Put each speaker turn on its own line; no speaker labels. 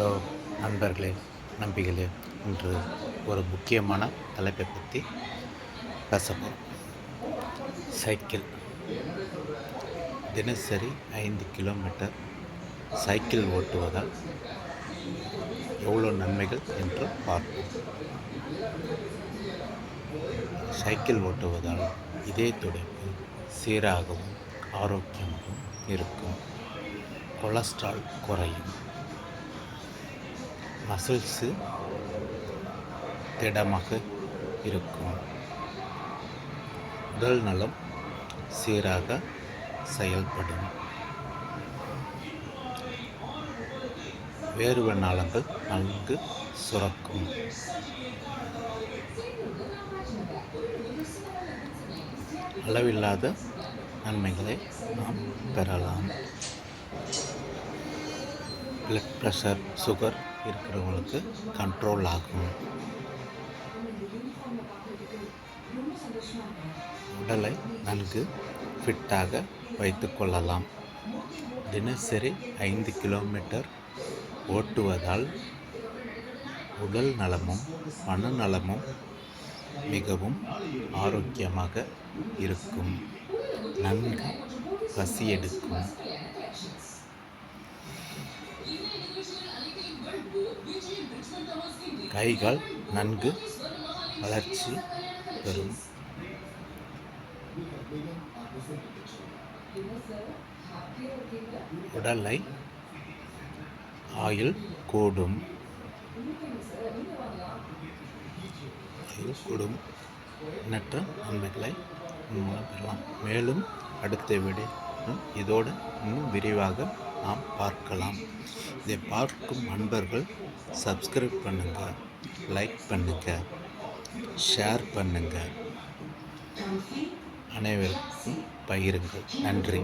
Hello நண்பர்களே நம்பிகளே இன்று ஒரு முக்கியமான தலைப்பை பற்றி பேச போகிறோம் சைக்கிள். தினசரி ஐந்து கிலோமீட்டர் சைக்கிள் ஓட்டுவதால் எவ்வளோ நன்மைகள் என்று பார்ப்போம். சைக்கிள் ஓட்டுவதால் இதய துடைப்பு சீராகவும் ஆரோக்கியமாகவும் இருக்கும். கொலஸ்ட்ரால் குறையும். மசில்ஸு திடமாக இருக்கும். உடல் நலம் சீராக செயல்படும். வேர்வை நாளங்கள் நன்கு சுரக்கும். அளவில்லாத நன்மைகளை நாம் பெறலாம். பிளட் ப்ரெஷர் சுகர் இருக்கிறவங்களுக்கு கண்ட்ரோல் ஆகும். உடலை நன்கு ஃபிட்டாக வைத்து கொள்ளலாம். தினசரி ஐந்து கிலோமீட்டர் ஓட்டுவதால் உடல் நலமும் மனநலமும் மிகவும் ஆரோக்கியமாக இருக்கும். நன்கு பசி எடுக்கும். கைகள் நன்கு வளர்ச்சி பெறும். உடலை ஆயில் கூடும். ஆயில் கூடும். எண்ணற்ற நன்மைகளை பெறலாம். மேலும் அடுத்த விட இதோடு இன்னும் விரிவாக நாம் பார்க்கலாம். இதை பார்க்கும் நண்பர்கள் சப்ஸ்கிரைப் பண்ணுங்கள் லைக் பண்ணுங்கள் ஷேர் பண்ணுங்கள் அனைவருக்கும் பகிருங்கள். நன்றி.